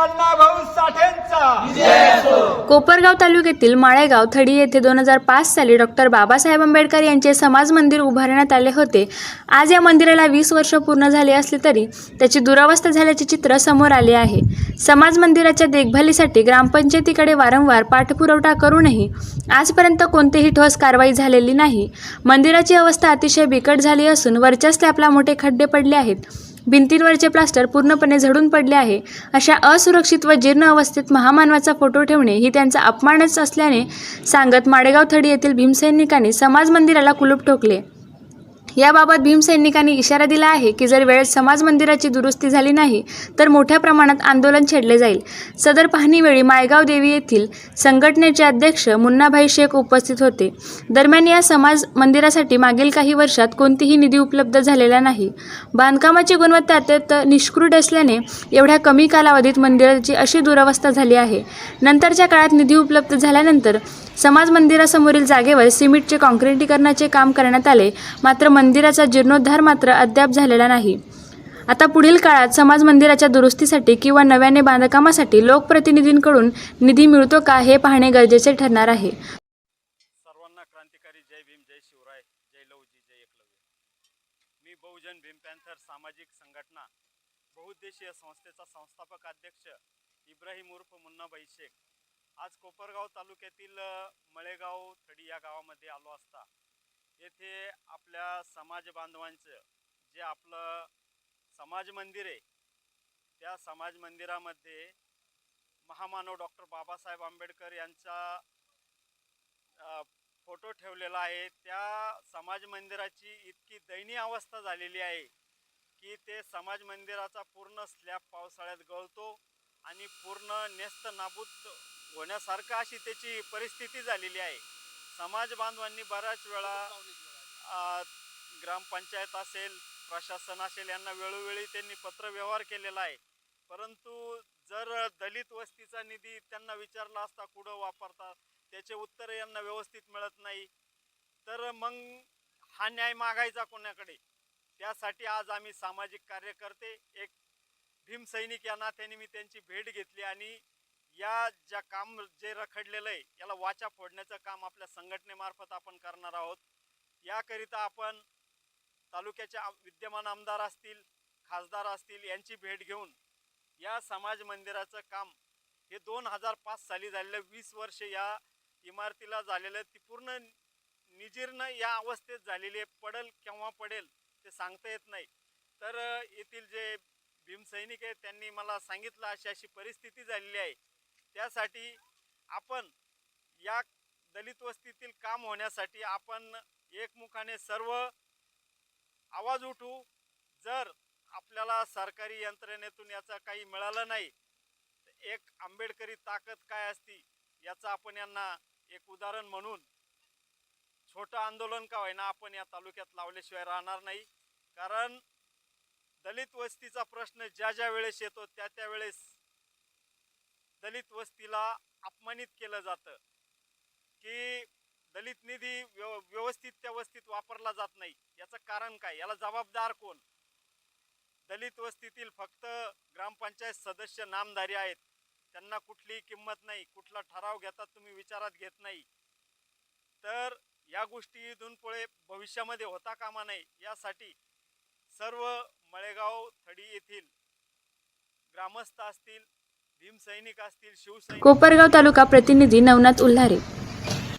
अण्णाभाऊ साठेंचा. कोपरगाव तालुक्यातील माळेगाव थडी येथे दोन हजार पाच साली डॉक्टर बाबासाहेब आंबेडकर यांचे समाज मंदिर उभारण्यात आले होते. आज या मंदिराला वीस वर्ष पूर्ण झाले असले तरी त्याची दुरावस्था झाल्याचे चित्र समोर आले आहे. समाज मंदिराच्या देखभालीसाठी ग्रामपंचायतीकडे वारंवार पाठपुरवठा करूनही आजपर्यंत कोणतीही ठोस कारवाई झालेली नाही. मंदिराची अवस्था अतिशय बिकट झाली असून वरच्या स्लॅपला मोठे खड्डे पडले आहेत. भिंतींवरचे प्लास्टर पूर्णपणे झडून पडले आहे. अशा असुरक्षित व जीर्ण अवस्थेत महामानवाचा फोटो ठेवणे ही त्यांचा अपमानच असल्याने सांगत माडेगाव थडी येथील भीमसैनिकांनी समाज मंदिराला कुलूप ठोकले. याबाबत भीमसैनिकांनी इशारा दिला आहे की जर वेळेत समाज मंदिराची दुरुस्ती झाली नाही तर मोठ्या प्रमाणात आंदोलन छेडले जाईल. सदर पाहणीवेळी मायगाव देवी येथील संघटनेचे अध्यक्ष मुन्नाभाई शेख उपस्थित होते. दरम्यान या समाज मंदिरासाठी मागील काही वर्षात कोणतीही निधी उपलब्ध झालेला नाही. बांधकामाची गुणवत्ता अत्यंत निष्कृत असल्याने एवढ्या कमी कालावधीत मंदिराची अशी दुरावस्था झाली आहे. नंतरच्या काळात निधी उपलब्ध झाल्यानंतर समाज मंदिरासमोरील जागेवर सिमेंटचे काँक्रिटीकरणाचे काम करण्यात आले. मात्र मंदिराचा जीर्णोद्धार मात्र अद्याप झालेला नाही. आता पुढील काळात समाज मंदिराच्या दुरुस्तीसाठी किंवा नव्याने बांधकामासाठी लोकप्रतिनिधींकडून निधी मिळतो का हे पाहणे गरजेचे ठरणार आहे. सर्वांना क्रांतिकारी जय भीम जय शिवराय जय लवजी जय एकलव्य. मी बहुजन भीम पॅन्थर सामाजिक संघटना बहुउद्देशीय संस्थेचा संस्थापक अध्यक्ष इब्राहिम उर्फ मुन्नाबाई शेख. आज कोपरगाव तालुक्यातील मळेगाव थडी या गावामध्ये आलो असता. येथे आपल्या समाज बांधवांचं जे आपलं समाज मंदिर आहे त्या समाज मंदिरामध्ये महामानव डॉक्टर बाबासाहेब आंबेडकर यांचा फोटो ठेवलेला आहे. त्या समाज मंदिराची इतकी दयनीय अवस्था झालेली आहे की ते समाज मंदिराचा पूर्ण स्लॅब पावसाळ्यात गळतो. आणि पूर्ण नेस्त नाबूद होण्यासारखं अशी त्याची परिस्थिती झालेली आहे. समाज बांधवांनी बऱ्याच वेळा ग्रामपंचायत असेल प्रशासन असेल यांना वेळोवेळी त्यांनी पत्रव्यवहार केलेला आहे. परंतु जर दलित वस्तीचा निधी त्यांना विचारला असता कुठं वापरतात त्याचे उत्तर यांना व्यवस्थित मिळत नाही तर मग हा न्याय मागायचा कोणाकडे? त्यासाठी आज आम्ही सामाजिक कार्यकर्ते एक भीमसैनिक या नात्याने मी त्यांची भेट घेतली आणि या ज्या काम जे रखडलेलं आहे याला वाचा फोडण्याचं काम आपल्या संघटनेमार्फत आपण करणार आहोत. याकरिता आपण तालुक्याचे विद्यमान आमदार असतील खासदार असतील यांची भेट घेऊन या समाज मंदिराचं काम हे दोन हजार पाच साली झालेलं वीस वर्ष या इमारतीला झालेलं ती पूर्ण निजीर्ण या अवस्थेत झालेली आहे. पडेल केव्हा पडेल ते सांगता येत नाही. तर येथील जे भीमसैनिक आहेत त्यांनी मला सांगितलं अशी अशी परिस्थिती झालेली आहे. त्यासाठी आपण या दलित वस्तीतील काम होण्यासाठी आपण एकमुखाने सर्व आवाज उठू. जर आपल्याला सरकारी यंत्रणेतून याचा काही मिळालं नाही तर एक आंबेडकरी ताकद काय असती याचं आपण यांना एक उदाहरण म्हणून छोटं आंदोलन का होईना आपण या तालुक्यात लावल्याशिवाय राहणार नाही. कारण दलित वस्तीचा प्रश्न ज्या ज्या वेळेस येतो त्या त्या वेळेस दलित वस्तीला अपमानित केलं जातं. की दलित निधी व्यव व्यवस्थित त्या वस्तीत वापरला जात नाही. याचं कारण काय? याला जबाबदार कोण? दलित वस्तीतील फक्त ग्रामपंचायत सदस्य नामधारी आहेत. त्यांना कुठलीही किंमत नाही. कुठला ठराव घेतात तुम्ही विचारात घेत नाही. तर या गोष्टी इथून पुढे भविष्यामध्ये होता कामा नये. यासाठी सर्व मळेगाव थडी येथील ग्रामस्थ असतील भीमसैनिक असतील शिवसैनिक कोपरगाव तालुका प्रतिनिधी नवनाथ उल्हारे.